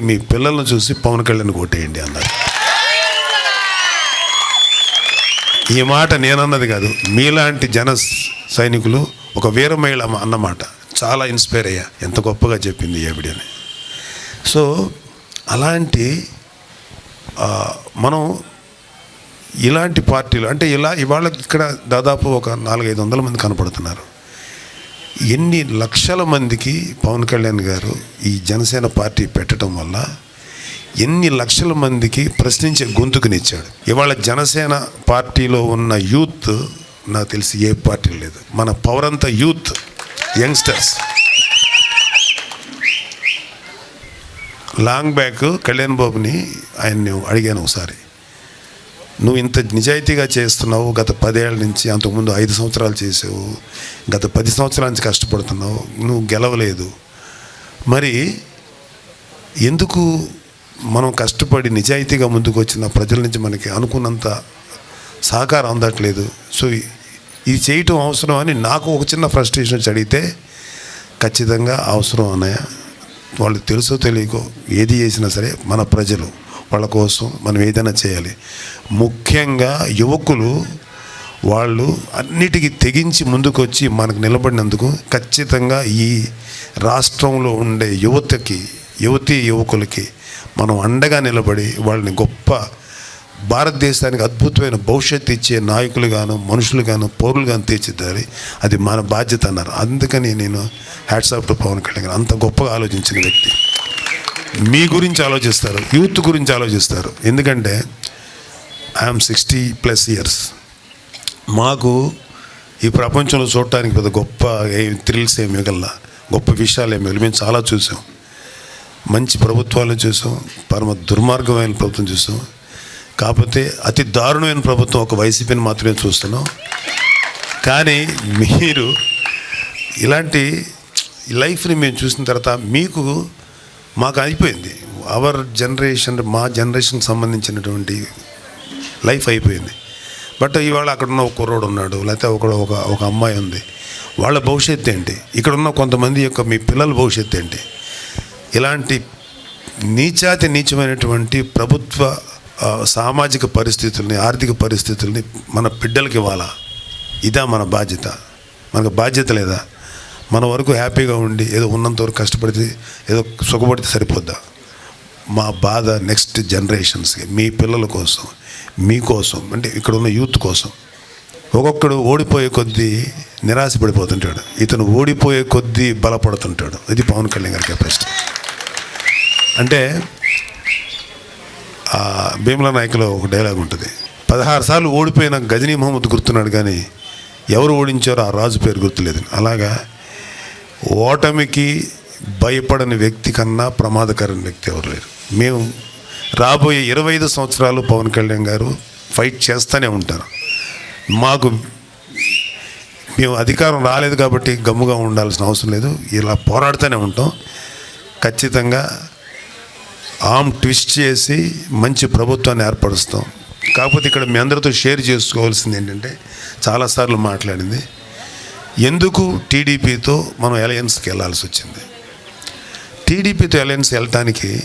మీ పిల్లలను చూసి పవన్ కళ్యాణ్ కొట్టేయండి అన్నారు. ఈ మాట నేనన్నది కాదు మీలాంటి జన సైనికులు ఒక వీర మహిళ అన్నమాట. చాలా ఇన్స్పైర్ అయ్యా. ఎంత గొప్పగా చెప్పింది ఏబిడని సో అలాంటి మనం ఇలాంటి పార్టీలు అంటే ఇలా ఇవాళ ఇక్కడ దాదాపు ఒక నాలుగైదు వందల మంది కనపడుతున్నారు. ఎన్ని లక్షల మందికి పవన్ కళ్యాణ్ గారు ఈ జనసేన పార్టీ పెట్టడం వల్ల ఎన్ని లక్షల మందికి ప్రశ్నించే గొంతుకునిచ్చాడు? ఇవాళ జనసేన పార్టీలో ఉన్న యూత్ నాకు తెలిసి ఏ పార్టీ లేదు మన పవర్ అంతా youth youngsters. Long back Kalyan బాబుని ఆయన్ని అడిగాను ఒకసారి. నువ్వు ఇంత నిజాయితీగా చేస్తున్నావు గత పదేళ్ళ నుంచి అంతకుముందు ఐదు సంవత్సరాలు చేసావు గత పది సంవత్సరాల నుంచి కష్టపడుతున్నావు నువ్వు గెలవలేదు. మరి ఎందుకు మనం కష్టపడి నిజాయితీగా ముందుకు వచ్చిన ప్రజల నుంచి మనకి అనుకున్నంత సహకారం అందట్లేదు? సో ఇది చేయటం అవసరం అని నాకు ఒక చిన్న ఫ్రస్ట్రేషన్ వచ్చి అడిగితే ఖచ్చితంగా అవసరం అన్నయ్య. వాళ్ళు తెలుసో తెలియకో ఏది చేసినా సరే మన ప్రజలు. వాళ్ళ కోసం మనం ఏదైనా చేయాలి. ముఖ్యంగా యువకులు వాళ్ళు అన్నిటికీ తెగించి ముందుకొచ్చి మనకు నిలబడినందుకు ఖచ్చితంగా ఈ రాష్ట్రంలో ఉండే యువతకి యువతీ యువకులకి మనం అండగా నిలబడి వాళ్ళని గొప్ప భారతదేశానికి అద్భుతమైన భవిష్యత్తు ఇచ్చే నాయకులుగాను మనుషులుగాను పౌరులుగాను తీర్చిద్దాలి అది మన బాధ్యత అన్నారు. అందుకని నేను హ్యాట్సాప్ టు పవన్ కళ్యాణ్ అంత గొప్పగా ఆలోచించిన వ్యక్తి. మీ గురించి ఆలోచిస్తారు యూత్ గురించి ఆలోచిస్తారు. ఎందుకంటే ఐఎమ్ సిక్స్టీ ప్లస్ ఇయర్స్ మాకు ఈ ప్రపంచంలో చూడటానికి పెద్ద గొప్ప థ్రిల్స్ ఏమి మిగల్లా గొప్ప విషయాలు ఏమి మిగల మేము చాలా చూసాం. మంచి ప్రభుత్వాలు చూసాం పరమ దుర్మార్గమైన ప్రభుత్వం చూసాం. కాకపోతే అతి దారుణమైన ప్రభుత్వం ఒక వైసీపీని మాత్రమే చూస్తున్నాం. కానీ మీరు ఇలాంటి లైఫ్ని మేము చూసిన తర్వాత మీకు మాకు అయిపోయింది. అవర్ జనరేషన్ మా జనరేషన్కి సంబంధించినటువంటి లైఫ్ అయిపోయింది. బట్ ఇవాళ అక్కడ ఉన్న ఒక కుర్రోడు ఉన్నాడు లేకపోతే ఒక ఒక ఒక అమ్మాయి ఉంది. వాళ్ళ భవిష్యత్తు ఏంటి? ఇక్కడ ఉన్న కొంతమంది యొక్క మీ పిల్లల భవిష్యత్తు ఏంటి? ఇలాంటి నీచాతి నీచమైనటువంటి ప్రభుత్వ సామాజిక పరిస్థితుల్ని ఆర్థిక పరిస్థితుల్ని మన బిడ్డలకి ఇవ్వాలా? ఇదా మన బాధ్యత. మనకు బాధ్యత లేదా? మన వరకు హ్యాపీగా ఉండి ఏదో ఉన్నంత వరకు కష్టపడితే ఏదో సుఖపడితే సరిపోద్దా? మా బాధ నెక్స్ట్ జనరేషన్స్కి మీ పిల్లల కోసం మీకోసం అంటే ఇక్కడ ఉన్న యూత్ కోసం. ఒక్కొక్కడు ఓడిపోయే కొద్దీ నిరాశ పడిపోతుంటాడు ఇతను ఓడిపోయే కొద్దీ బలపడుతుంటాడు. ఇది పవన్ కళ్యాణ్ గారి కెపాసిటీ అంటే భీమల భీమలా నాయకులో ఒక డైలాగ్ ఉంటుంది. పదహారు సార్లు ఓడిపోయిన గజనీ మహమ్మద్ గుర్తున్నాడు కానీ ఎవరు ఓడించారో ఆ రాజు పేరు గుర్తులేదు. అలాగా ఓటమికి భయపడని వ్యక్తి కన్నా ప్రమాదకరమైన వ్యక్తి ఎవరు లేరు. మేము రాబోయే ఇరవై ఐదు సంవత్సరాలు పవన్ కళ్యాణ్ గారు ఫైట్ చేస్తూనే ఉంటారు. మాకు మేము అధికారం రాలేదు కాబట్టి గమ్ముగా ఉండాల్సిన అవసరం లేదు. ఇలా పోరాడుతూనే ఉంటాం. ఖచ్చితంగా ఆమ్ ట్విస్ట్ చేసి మంచి ప్రభుత్వాన్ని ఏర్పరుస్తాం. కాకపోతే ఇక్కడ మీ అందరితో షేర్ చేసుకోవాల్సింది ఏంటంటే చాలాసార్లు మాట్లాడింది. ఎందుకు టీడీపీతో మనం అలయన్స్కి వెళ్ళాల్సి వచ్చింది? టీడీపీతో అలయన్స్ వెళ్ళటానికి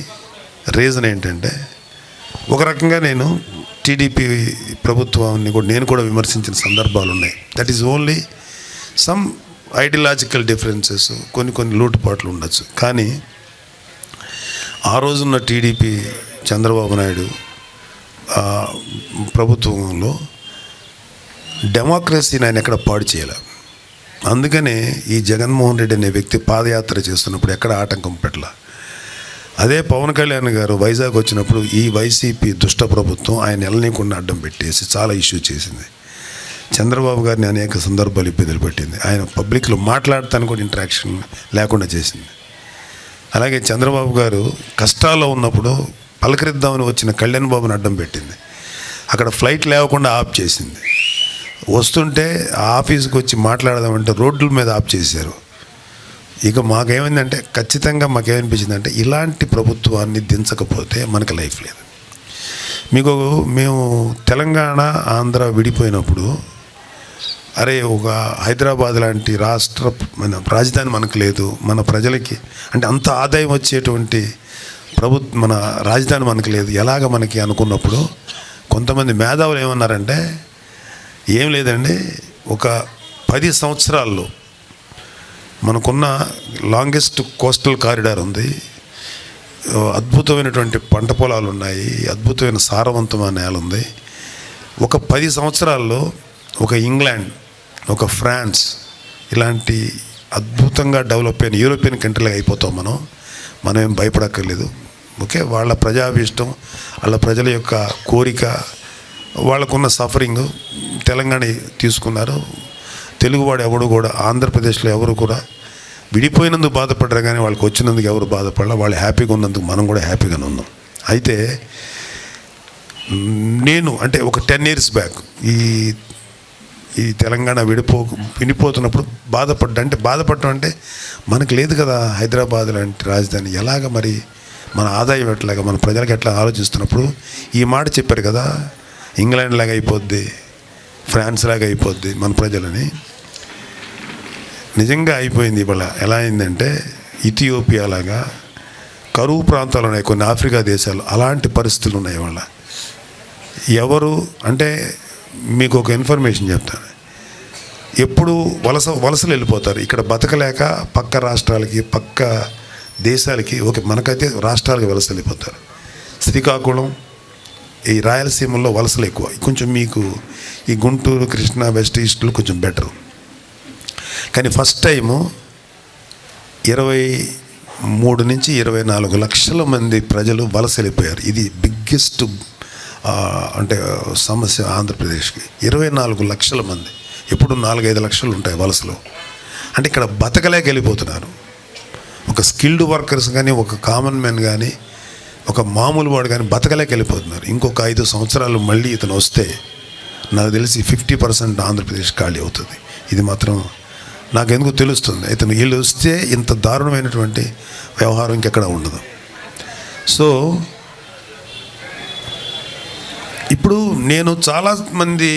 రీజన్ ఏంటంటే ఒక రకంగా నేను టీడీపీ ప్రభుత్వాన్ని కూడా నేను కూడా విమర్శించిన సందర్భాలు ఉన్నాయి. That is only some ideological differences కొన్ని కొన్ని లోటుపాట్లు ఉండొచ్చు. కానీ ఆ రోజున్న టీడీపీ చంద్రబాబు నాయుడు ప్రభుత్వంలో డెమోక్రసీని ఆయన ఎక్కడ పాడు చేయలే అందుకనే ఈ జగన్మోహన్ రెడ్డి అనే వ్యక్తి పాదయాత్ర చేస్తున్నప్పుడు ఎక్కడ ఆటంకం పెట్టల? అదే పవన్ కళ్యాణ్ గారు వైజాగ్ వచ్చినప్పుడు ఈ వైసీపీ దుష్ట ప్రభుత్వం ఆయన ఎల్లనీకుండా అడ్డం పెట్టేసి చాలా ఇష్యూ చేసింది. చంద్రబాబు గారిని అనేక సందర్భాలు ఇబ్బందులు పెట్టింది. ఆయన పబ్లిక్లో మాట్లాడటానికి కూడా ఇంటరాక్షన్ లేకుండా చేసింది. అలాగే చంద్రబాబు గారు కష్టాల్లో ఉన్నప్పుడు పలకరిద్దామని వచ్చిన కళ్యాణ్ బాబుని అడ్డం పెట్టింది. అక్కడ ఫ్లైట్ లేవకుండా ఆఫ్ చేసింది. వస్తుంటే ఆ ఆఫీస్కి వచ్చి మాట్లాడదామంటే రోడ్ల మీద ఆఫ్ చేశారు. ఇక మాకేమైందంటే ఖచ్చితంగా మాకేమనిపించిందంటే ఇలాంటి ప్రభుత్వాన్ని దించకపోతే మనకు లైఫ్ లేదు. మీకు మేము తెలంగాణ ఆంధ్ర విడిపోయినప్పుడు అరే ఒక హైదరాబాద్ లాంటి రాష్ట్ర మన రాజధాని మనకు లేదు. మన ప్రజలకి అంటే అంత ఆదాయం వచ్చేటువంటి ప్రభుత్వ మన రాజధాని మనకు లేదు. ఎలాగ మనకి అనుకున్నప్పుడు కొంతమంది మేధావులు ఏమన్నారంటే ఏం లేదండి ఒక పది సంవత్సరాల్లో మనకున్న లాంగెస్ట్ కోస్టల్ కారిడార్ ఉంది. అద్భుతమైనటువంటి పంట పొలాలు ఉన్నాయి అద్భుతమైన సారవంతమైన నేల ఉంది. ఒక పది సంవత్సరాల్లో ఒక ఇంగ్లాండ్ ఒక ఫ్రాన్స్ ఇలాంటి అద్భుతంగా డెవలప్ అయిన యూరోపియన్ కంట్రీలాగా అయిపోతాం మనం. మనం ఏం భయపడక్కర్లేదు. ఓకే వాళ్ళ ప్రజాభీష్టం వాళ్ళ ప్రజల యొక్క కోరిక వాళ్ళకున్న సఫరింగ్ తెలంగాణ తీసుకున్నారు. తెలుగువాడు ఎవడు కూడా ఆంధ్రప్రదేశ్లో ఎవరు కూడా విడిపోయినందుకు బాధపడరు కానీ వాళ్ళకి వచ్చినందుకు ఎవరు బాధపడలే వాళ్ళు హ్యాపీగా ఉన్నందుకు మనం కూడా హ్యాపీగానే ఉన్నాం. అయితే నేను అంటే ఒక టెన్ ఇయర్స్ బ్యాక్ ఈ ఈ తెలంగాణ విడిపో విడిపోతున్నప్పుడు బాధపడ్డా అంటే బాధపడటం అంటే మనకు లేదు కదా హైదరాబాద్ లాంటి రాజధాని. ఎలాగ మరి మన ఆదాయం ఎట్లాగా మన ప్రజలకు ఎట్లా ఆలోచిస్తున్నప్పుడు ఈ మాట చెప్పారు కదా ఇంగ్లాండ్ లాగా అయిపోద్ది ఫ్రాన్స్ లాగా అయిపోద్ది మన ప్రజలని. నిజంగా అయిపోయింది ఇవాళ. ఎలా అయిందంటే ఇథియోపియా లాగా కరువు ప్రాంతాలు ఉన్నాయి కొన్ని ఆఫ్రికా దేశాలు. అలాంటి పరిస్థితులు ఉన్నాయి ఇవాళ. ఎవరు అంటే మీకు ఒక ఇన్ఫర్మేషన్ చెప్తాను ఎప్పుడు వలస వలసలు వెళ్ళిపోతారు. ఇక్కడ బతకలేక పక్క రాష్ట్రాలకి పక్క దేశాలకి ఓకే మనకైతే రాష్ట్రాలకి వలస వెళ్ళిపోతారు. శ్రీకాకుళం ఈ రాయలసీమలో వలసలు ఎక్కువ. కొంచెం మీకు ఈ గుంటూరు కృష్ణా వెస్ట్ ఈస్ట్లో కొంచెం బెటర్ కానీ ఫస్ట్ టైము ఇరవై మూడు నుంచి ఇరవై నాలుగు లక్షల మంది ప్రజలు వలస వెళ్ళిపోయారు ఇది బిగ్గెస్ట్ అంటే సమస్య ఆంధ్రప్రదేశ్కి. ఇరవై నాలుగు లక్షల మంది. ఎప్పుడు నాలుగైదు లక్షలు ఉంటాయి వలసలు. అంటే ఇక్కడ బతకలేక వెళ్ళిపోతున్నారు. ఒక స్కిల్డ్ వర్కర్స్ కానీ ఒక కామన్ మ్యాన్ కానీ ఒక మామూలు వాడు కానీ బతకలేక వెళ్ళిపోతున్నారు ఇంకొక ఐదు సంవత్సరాలు మళ్ళీ ఇతను వస్తే నాకు తెలిసి ఫిఫ్టీ పర్సెంట్ ఆంధ్రప్రదేశ్ ఖాళీ అవుతుంది. ఇది మాత్రం నాకు ఎందుకు తెలుస్తుంది? ఇతను వీళ్ళు వస్తే ఇంత దారుణమైనటువంటి వ్యవహారం ఇంకెక్కడ ఉండదు. సో ఇప్పుడు నేను చాలా మంది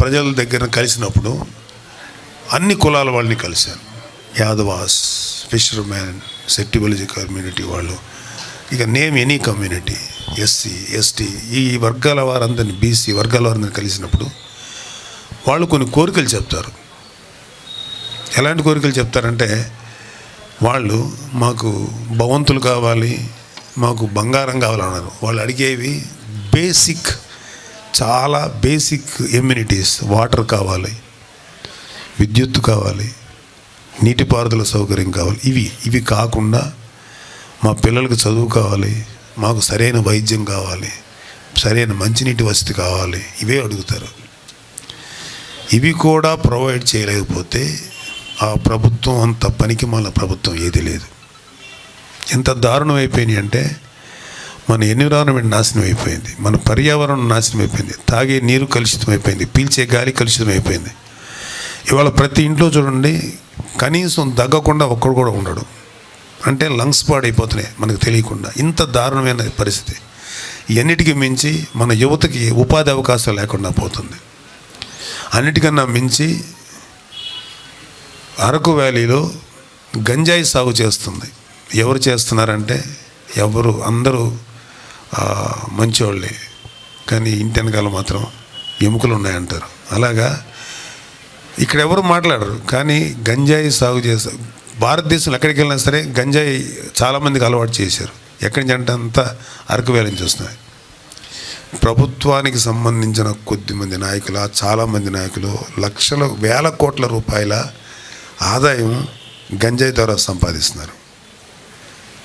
ప్రజల దగ్గర కలిసినప్పుడు అన్ని కులాల వాళ్ళని కలిశాను. యాదవాస్ ఫిషర్మ్యాన్ సెట్టిబలిజీ కమ్యూనిటీ వాళ్ళు ఇక name any community SC ST ఈ వర్గాల వారందరినీ బీసీ వర్గాల వారందరిని కలిసినప్పుడు వాళ్ళు కొన్ని కోరికలు చెప్తారు. ఎలాంటి కోరికలు చెప్తారంటే వాళ్ళు మాకు భవంతులు కావాలి మాకు బంగారం కావాలన్నారు. వాళ్ళు అడిగేవి బేసిక్ చాలా బేసిక్ ఎమ్యూనిటీస్ వాటర్ కావాలి విద్యుత్తు కావాలి నీటిపారుదల సౌకర్యం కావాలి. ఇవి ఇవి కాకుండా మా పిల్లలకు చదువు కావాలి మాకు సరైన వైద్యం కావాలి సరైన మంచినీటి వసతి కావాలి ఇవే అడుగుతారు. ఇవి కూడా ప్రొవైడ్ చేయలేకపోతే ఆ ప్రభుత్వం అంత పనికి మన ప్రభుత్వం ఏది లేదు. ఎంత దారుణం అయిపోయినాయి అంటే మన ఎన్విరాన్మెంట్ నాశనం అయిపోయింది మన పర్యావరణం నాశనం అయిపోయింది తాగే నీరు కలుషితం అయిపోయింది పీల్చే గాలి కలుషితం అయిపోయింది. ఇవాళ ప్రతి ఇంట్లో చూడండి కనీసం దగ్గకుండా ఒక్కడు కూడా ఉండడు. అంటే లంగ్స్ పాడైపోతున్నాయి మనకు తెలియకుండా. ఇంత దారుణమైన పరిస్థితి. ఎన్నిటికీ మించి మన యువతకి ఉపాధి అవకాశాలు లేకుండా పోతుంది. అన్నిటికన్నా మించి అరకు వ్యాలీలో గంజాయి సాగు చేస్తుంది. ఎవరు చేస్తున్నారంటే ఎవరు అందరూ మంచోళ్ళే. కానీ ఇంటి వెనకాల మాత్రం ఎముకలు ఉన్నాయంటారు. అలాగా ఇక్కడ ఎవరు మాట్లాడరు. కానీ గంజాయి సాగు చేస్తారు భారతదేశంలో ఎక్కడికి వెళ్ళినా సరే గంజాయి చాలామందికి అలవాటు చేశారు. ఎక్కడి నుంచి అంటే అంతా అరకు వ్యాలీ నుంచి వస్తున్నాయి. ప్రభుత్వానికి సంబంధించిన కొద్దిమంది నాయకులు చాలామంది నాయకులు లక్షల వేల కోట్ల రూపాయల ఆదాయం గంజాయి ద్వారా సంపాదిస్తున్నారు.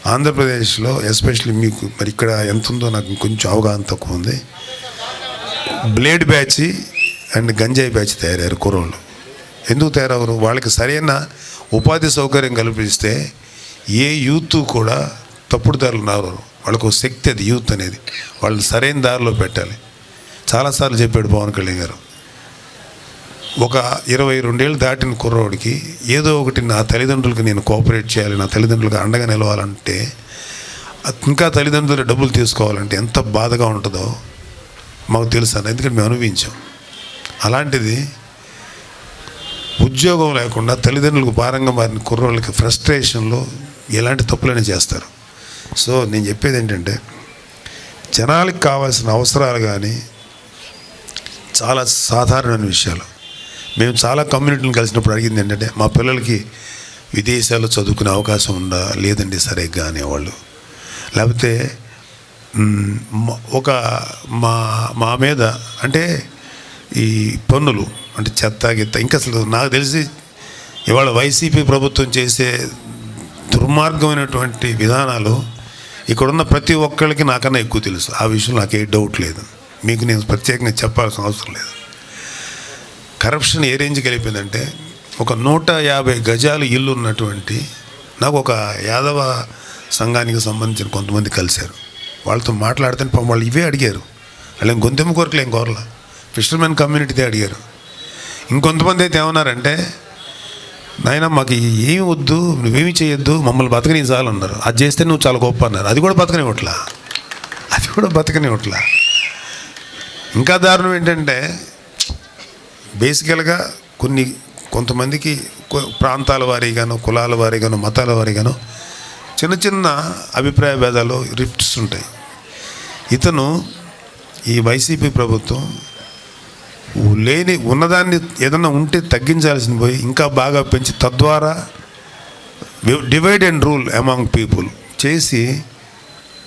ఆంధ్రప్రదేశ్లో ఎస్పెషల్లీ మీకు మరి ఇక్కడ ఎంత ఉందో నాకు కొంచెం అవగాహన తక్కువ ఉంది. బ్లేడ్ బ్యాచ్ అండ్ గంజాయి బ్యాచ్ తయారయ్యారు కుర్రోళ్ళు. ఎందుకు తయారవరు వాళ్ళకి సరైన ఉపాధి సౌకర్యం కల్పిస్తే ఏ యూత్ కూడా తప్పుడు దారులు నారు వాళ్ళకు ఒక శక్తి అది యూత్ అనేది. వాళ్ళని సరైన దారిలో పెట్టాలి. చాలాసార్లు చెప్పాడు పవన్ కళ్యాణ్ గారు. ఒక ఇరవై రెండేళ్ళు దాటిన కుర్రోడికి ఏదో ఒకటి నా తల్లిదండ్రులకి నేను కోఆపరేట్ చేయాలి నా తల్లిదండ్రులకు అండగా నిలవాలంటే ఇంకా తల్లిదండ్రుల డబ్బులు తీసుకోవాలంటే ఎంత బాధగా ఉంటుందో మాకు తెలుసు ఎందుకంటే మేము అనుభవించాం. అలాంటిది ఉద్యోగం లేకుండా తల్లిదండ్రులకు భారంగా మారిన కుర్రోళ్ళకి ఫ్రస్ట్రేషన్లో ఎలాంటి తప్పులైనా చేస్తారు. సో నేను చెప్పేది ఏంటంటే జనాలకు కావాల్సిన అవసరాలు కానీ చాలా సాధారణమైన విషయాలు. మేము చాలా కమ్యూనిటీని కలిసినప్పుడు అడిగింది ఏంటంటే మా పిల్లలకి విదేశాల్లో చదువుకునే అవకాశం ఉందా? లేదండి సరిగ్గా అనేవాళ్ళు. లేకపోతే ఒక మా మా మీద అంటే ఈ పన్నులు అంటే చెత్త గిత్త ఇంకా అసలు నాకు తెలిసి ఇవాళ వైసీపీ ప్రభుత్వం చేసే దుర్మార్గమైనటువంటి విధానాలు ఇక్కడున్న ప్రతి ఒక్కరికి నాకన్నా ఎక్కువ తెలుసు. ఆ విషయంలో నాకు ఏ డౌట్ లేదు. మీకు నేను ప్రత్యేకంగా చెప్పాల్సిన అవసరం లేదు. కరప్షన్ ఏ రేంజ్కి వెళ్ళిపోయిందంటే ఒక నూట యాభై గజాలు ఇల్లు ఉన్నటువంటి నాకు ఒక యాదవ సంఘానికి సంబంధించిన కొంతమంది కలిశారు. వాళ్ళతో మాట్లాడితే పాపం వాళ్ళు ఇవే అడిగారు. వాళ్ళు గొంతెమ్మ కోరికలు ఏం కోరల? ఫిషర్మెన్ కమ్యూనిటీదే అడిగారు. ఇంకొంతమంది అయితే ఏమన్నారంటే నాయన మాకు ఏమి వద్దు నువ్వేమి చేయొద్దు మమ్మల్ని బతకని చాలు అన్నారు. అది చేస్తే నువ్వు చాలా గొప్ప అన్నారు. అది కూడా బతకనివ్వట్లా? అది కూడా బతకనివ్వట్లా? ఇంకా దారుణం ఏంటంటే బేసికల్గా కొన్ని కొంతమందికి ప్రాంతాల వారీగాను కులాల వారీగాను మతాల వారీగాను చిన్న చిన్న అభిప్రాయ భేదాలు రిఫ్ట్స్ ఉంటాయి. ఇతను ఈ వైసీపీ ప్రభుత్వం లేని ఉన్నదాన్ని ఏదన్నా ఉంటే తగ్గించాల్సిన పోయి ఇంకా బాగా పెంచి తద్వారా divide and rule among people చేసి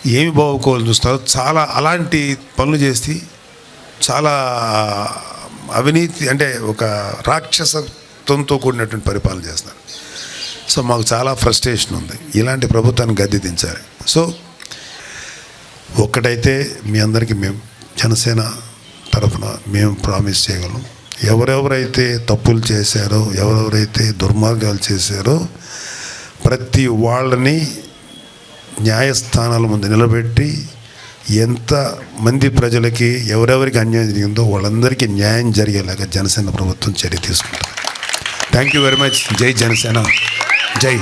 ఏమి బాగుకోవాలని చూస్తారో చాలా అలాంటి పనులు చేసి చాలా అవినీతి అంటే ఒక రాక్షసత్వంతో కూడినటువంటి పరిపాలన చేస్తున్నారు. సో మాకు చాలా ఫ్రస్ట్రేషన్ ఉంది. ఇలాంటి ప్రభుత్వాన్ని గద్దె దించాలి. సో ఒక్కటైతే మీ అందరికీ మేము జనసేన తరఫున మేము ప్రామిస్ చేయగలం. ఎవరెవరైతే తప్పులు చేశారో ఎవరెవరైతే దుర్మార్గాలు చేశారో ప్రతి వాళ్ళని న్యాయస్థానాల ముందు నిలబెట్టి ఎంత మంది ప్రజలకి ఎవరెవరికి అన్యాయం జరిగిందో వాళ్ళందరికీ న్యాయం జరిగేలాగా జనసేన ప్రభుత్వం చర్య తీసుకుంటారు థ్యాంక్ యూ వెరీ మచ్ జై జనసేన. జై